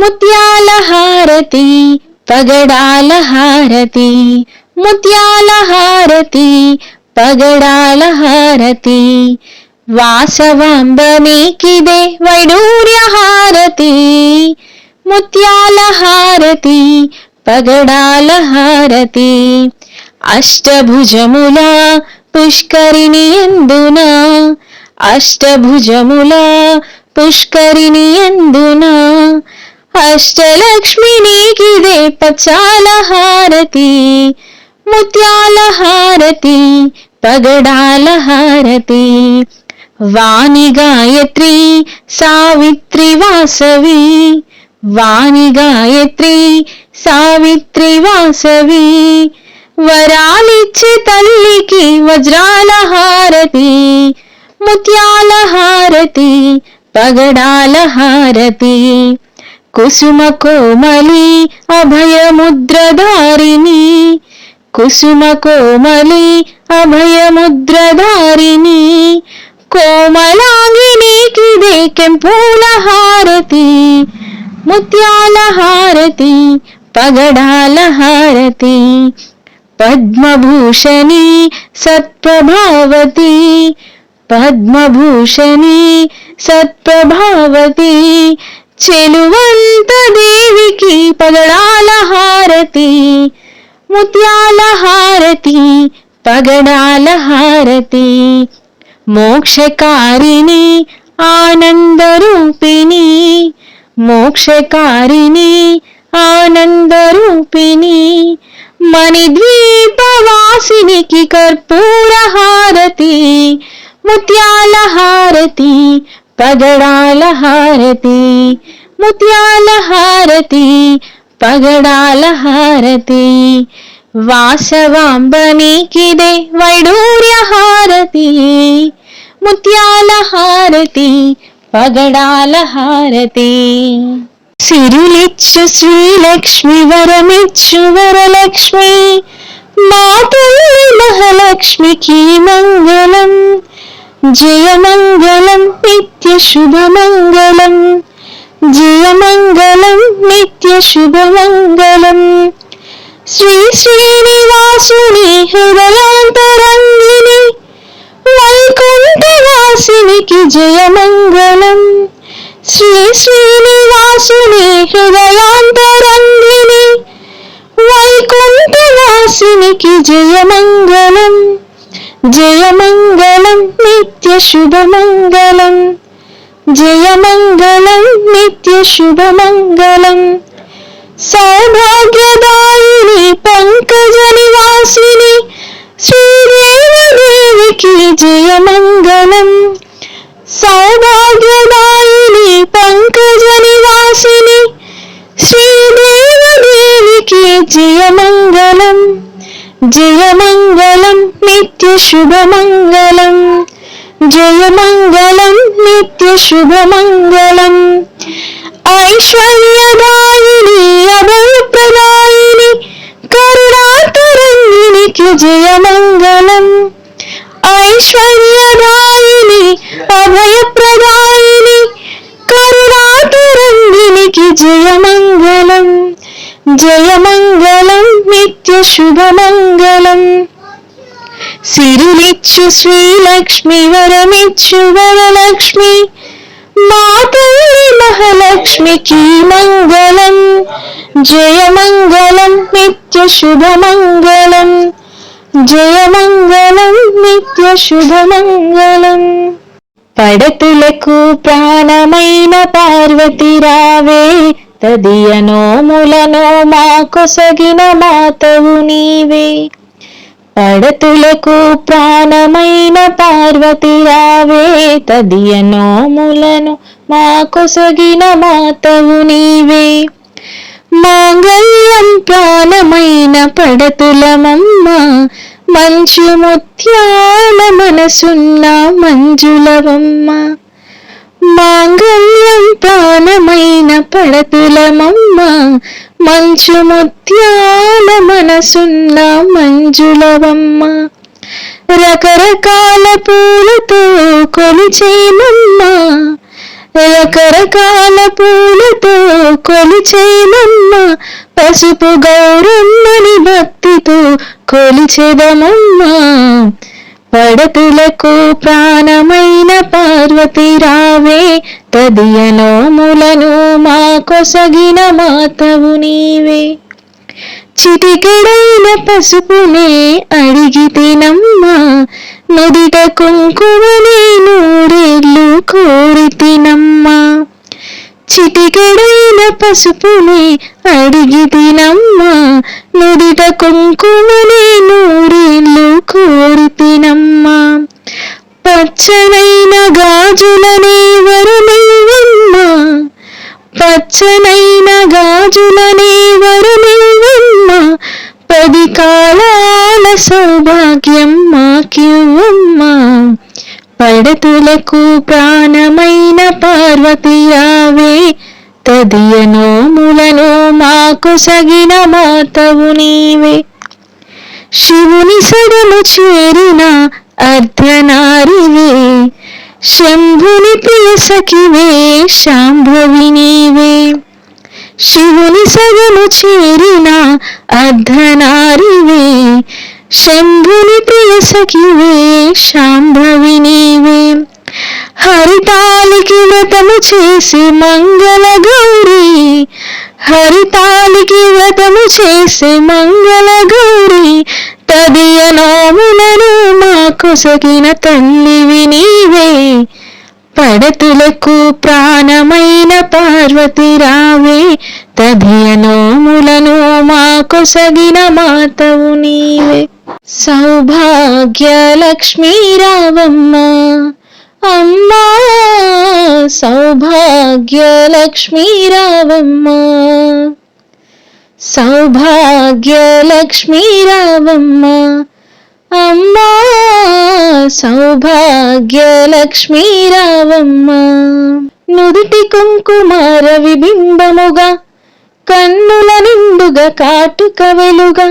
ముత్యాల హారతి పగడాల హారతి ముత్యాల హారతి పగడాల హారతి వాసవాంబ నీకిదే వైడూర్య హారతి ముత్యాల హారతి పగడాల హారతి అష్టభుజముల పుష్కరిణి ఎందున అష్టభుజముల పుష్కరిణి ఎందున అష్టలక్ష్మి నీకిదే పచాల హారతి ముత్యాల హారతి పగడాల హారతి వాణి గాయత్రి సావిత్రి వాసవి వాణి గాయత్రి సావిత్రి వాసవి. వరాలిచ్చే తల్లికి వజ్రాల హారతి ముత్యాల హారతి పగడాల హారతి కుసుమ కోమలి అభయముద్రధారిణి కుసుమ కోమలి అభయముద్రధారిణి కోమలాంగినికిదే కెంపూల హారతి. ముత్యాల హారతి పగడాల హారతి. పద్మభూషణి సత్ప్రభావతి. పద్మభూషణి సత్ప్రభావతి. చెలువంత దేవికి పగడాల హారతి ముత్యాల హారతి పగడాల హారతి మోక్షకారిణి ఆనందరూపిణి మోక్షకారిణి ఆనందరూపిణి మణిద్వీపవాసినికి కర్పూర హారతి ముత్యాల హారతి పగడాల హారతి ముత్యాల హారతి పగడాల హారతి వాసవాంబ నీకిదే వైడూర్య హారతి ముత్యాల హారతి పగడాల హారతి సిరులిచ్చు శ్రీలక్ష్మి వరమిచ్చు వరలక్ష్మి మా తల్లి మహాలక్ష్మికి మంగళం జయమంగళం నిత్య శుభమంగళం జయమంగళం నిత్య శుభమంగళం శ్రీ శ్రీనివాసుని హృదయాంతరంగిని వైకుంఠవాసినికి జయమంగళం శ్రీ శ్రీనివాసుని హృదయాంతరంగిని వైకుంఠవాసినికి జయమంగళం జయమంగళం నిత్య శుభమంగళం జయమంగళం నిత్య శుభమంగళం సౌభాగ్యదాయిని పంకజ నివాసిని శ్రీదేవదేవికి జయమంగళం సౌభాగ్యదాయిని పంకజ నివాసిని శ్రీదేవదేవికి జయమంగళం జయమంగళం నిత్య శుభమంగళం జయమంగళం నిత్య శుభమంగళం ఐశ్వర్యదాయిని అభయప్రదాయిని కరుణాతరంగినికి జయమంగళం ఐశ్వర్యదాయిని అభయప్రదాయిని కరుణాతరంగినికి జయమంగళం జయమంగళం నిత్య శుభమంగళం సిరులిచ్చు శ్రీలక్ష్మి వరమిచ్చు వరలక్ష్మి. మా తల్లి మహాలక్ష్మికి మంగళం జయమంగళం నిత్య శుభమంగళం జయమంగళం నిత్య శుభమంగళం. పడతులకు ప్రాణమైన పార్వతి రావే తదియనోములను మా కొసగిన మాతవు నీవే. పడతులకు ప్రాణమైన పార్వతి రావే తదియ నోములను మాకొసగిన మాతవు నీవే. మాంగళ్యం ప్రాణమైన పడతులమమ్మ మంచు ముత్యాల మనసున్న మంజులవమ్మ. మాంగళ్యం పానమైన పడతులమమ్మ మంచు ముత్యాల మనసున్న మంజులవమ్మ. రకరకాల పూలతో కొలిచేమమ్మ రకరకాల పూలతో కొలిచేమమ్మ పసుపు గౌరమ్మని భక్తితో కొలిచెదమమ్మ. పడతులకు ప్రాణమైన పార్వతి రావే తదియనోములను మా కొసగిన మాతవు నీవే. చిటికెడైన పసుపునే అడిగి తినమ్మా నుదిట కుంకుమనే నూరేళ్ళు కోరి తినమ్మా. చిటికెడైన పసుపునే అడిగి తినమ్మా నుదిట కుంకుమనే గాజులనేవరు వరునివ్వమ్మా పచ్చనైన గాజులనే వరునివ్వమ్మా పది కాలాల సౌభాగ్యం మాకివ్వమ్మా పడతులకు ప్రాణమైన పార్వతి రావే తదియనోములను మాకు సగిన మాతవు నీవే. శివుని సడలు చేరిన అర్ధనారివే. శంభుని పిలసకివే శాంభవి నీవే. శివుని సగను చేరిన అర్ధనారివే. శంభుని పిలసకివే శాంభవి నీవే. హరితాలికి వ్రతము చేసి మంగళ గౌరీ. హరితాలికి వ్రతము చేసి మంగళ గౌరీ. తదియ నోములను మా సగిన తల్లివి నీవే. పడతులకు ప్రాణమైన పార్వతి రావే. తదియ నోములను మాకు సగిన మాతవు నీవే. సౌభాగ్య లక్ష్మీ రావమ్మ. అమ్మా సౌభాగ్య లక్ష్మీ రావమ్మ. సౌభాగ్య లక్ష్మీ రావమ్మ అమ్మా సౌభాగ్య లక్ష్మీ రావమ్మ నుదుటి కుంకుమార విబింబముగా కన్నుల నిండుగా కాటుక వెలుగా.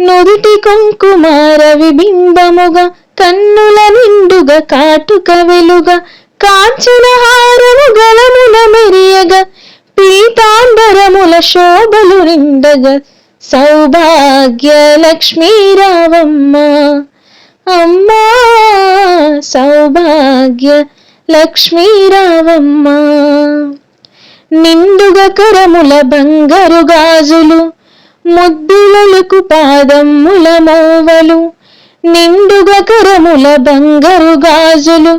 నుదుటి కుంకుమార విబింబముగా కన్నుల నిండుగా కాటుక వెలుగా. కాంచన హారము గలమున మెరియగా పీతాంబరముల శోభలు నిండగా సౌభాగ్య లక్ష్మీ రావమ్మ. అమ్మా సౌభాగ్య లక్ష్మీ రావమ్మ. నిండుగా కరముల బంగారు గాజులు ముద్దులకు పాదమ్ముల మోవలు నిండుగ కరముల బంగారు గాజులు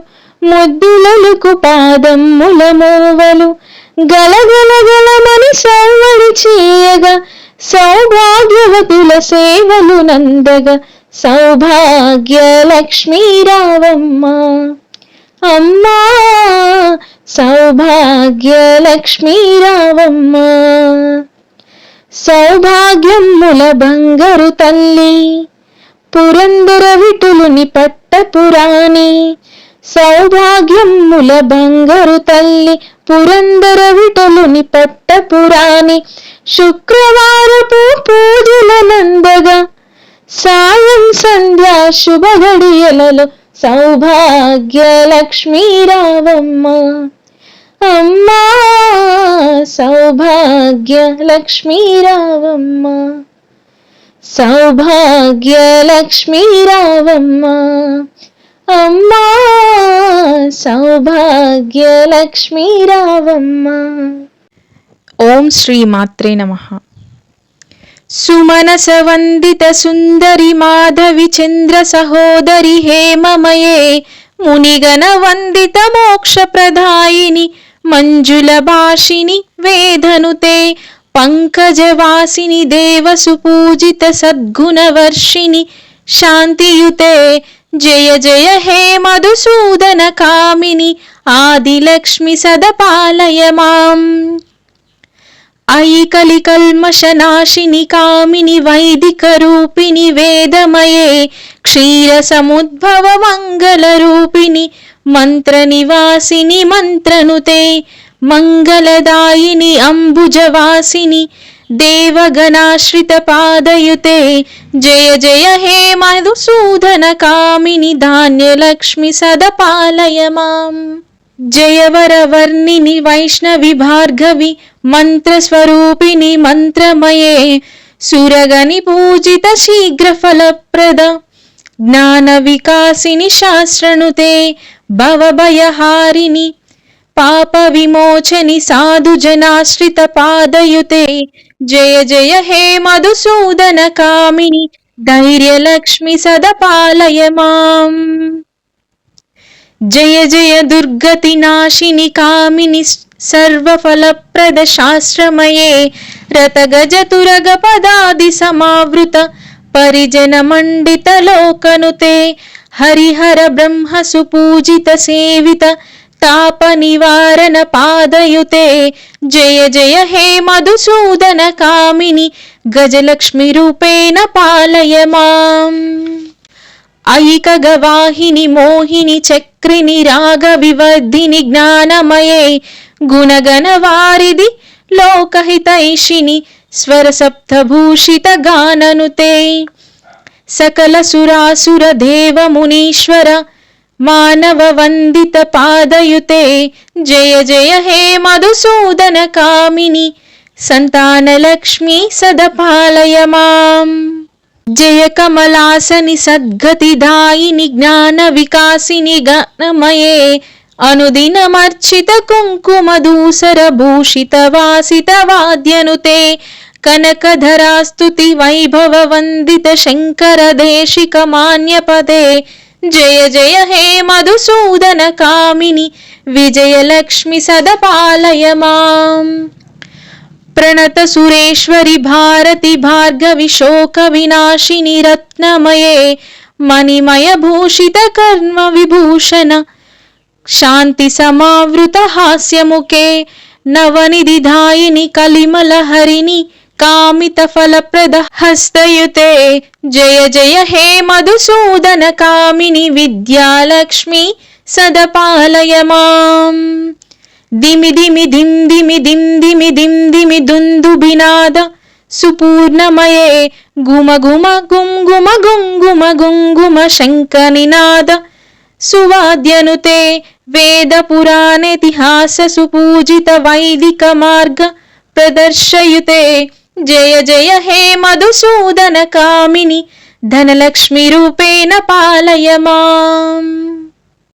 ముద్దులకు పాదమ్ముల మోవలు గలగల గలమని సవ్వడి చేయగా సౌభాగ్యవతుల సేవలు నందగా. సౌభాగ్య లక్ష్మీ రావమ్మ. అమ్మా సౌభాగ్య లక్ష్మీ రావమ్మ. సౌభాగ్యముల బంగారు తల్లి పురందర విటులుని పట్టపురాణి సౌభాగ్యముల బంగరు తల్లి పురందర పట్ట పట్టపురాణి శుక్రవారపు పూజల నందగా సాయం సంధ్యా శుభ గడియలలో సౌభాగ్య లక్ష్మీ రావమ్మ. అమ్మా సౌభాగ్య లక్ష్మీ రావమ్మ. సౌభాగ్య లక్ష్మీ రావమ్మ. అమ్మా సౌభాగ్య లక్ష్మీ రావమ్మ ఓం శ్రీ మాత్రే నమ. సుమనస వందిత సుందరి మాధవి చంద్ర సహోదరి హేమమయే మునిగణ వందిత మోక్ష ప్రధాయిని మంజుల భాషిని వేదనుతే పంకజవాసిని దేవసు పూజిత సద్గుణవర్షిణి శాంతియుతే జయ జయ హే మధుసూదన కామిని ఆదిలక్ష్మి సదపాలయ మాం ఐకలి కల్మషనాశిని కామిని వైదిక రూపిణి వేదమయే క్షీర సముద్భవ మంగళ రూపిణి మంత్ర నివాసిని మంత్రనుతే మంగళదాయిని అంబుజవాసిని దేవగణాశ్రిత పాదయుతే జయ జయ హే మధుసూదన కామిని ధాన్యలక్ష్మి సదపాలయ మాం జయవరవర్ణిని వైష్ణవి భార్గవి మంత్రస్వరూపిణి మంత్రమయే సురగని పూజిత శీఘ్ర ఫలప్రద జయ జయ హే మధుసూదన కామిని ధైర్యలక్ష్మి సదపాలయ మాం జయ జయ దుర్గతి నాశిని కామిని సర్వఫలప్రద శాస్త్రమయే రతగజ తురగ పదాది సమావృత పరిజన మండిత లోకనుతే హరిహర బ్రహ్మ సుపూజిత సేవిత తాప నివారణ పాదయుతే. జయ జయ హే మధుసూదన కామిని గజలక్ష్మి రూపేణ పాలయ మాం. ఐక గవాహిని మోహిని చక్రిని రాగ వివర్ధిని జ్ఞానమయే. గుణగణ మానవ వందిత పాదయుతే. జయ జయ హే మధుసూదన కామిని. సంతానలక్ష్మి సదపాలయ మాం. జయ కమలాసని సద్గతి దాయిని జ్ఞాన వికాసిని గణమయే అనుదినమర్చిత కుంకుమదూసర భూషిత వాసిత వాద్యనుతే. కనకధరాస్తుతి వైభవ వందిత శంకర దేశిక మాన్యపదే. जय जय हे मधुसूदन कामिनि विजयलक्ष्मि सदपालय माम्। मां प्रणत सुरेश्वरि भारति भार्गविशोकविनाशिनि रत्नमये मणिमय कर्म विभूषण। शान्तिसमावृतहास्यमुखे नवनिधिधायिनि कलिमलहरिणि మణిమయ కామిత ఫలప్రద హస్తయుతే. జయ జయ హే మధుసూదన కామిని విద్యాలక్ష్మి సదపాలయ మాం దిమి దిమి దిం దిమి దిం దిమి దిం దిమి దుందు సుపూర్ణమయే. గుమ గుమ గుం గుమ గుం గుమ గుం గుమ శంక నినాద సువాద్యనుతే. వేద పురాణేతిహాస సుపూజిత వైదిక మార్గ ప్రదర్శయుతే. జయ జయ హే మధుసూదన కామిని ధనలక్ష్మి రూపేణ పాలయ మాం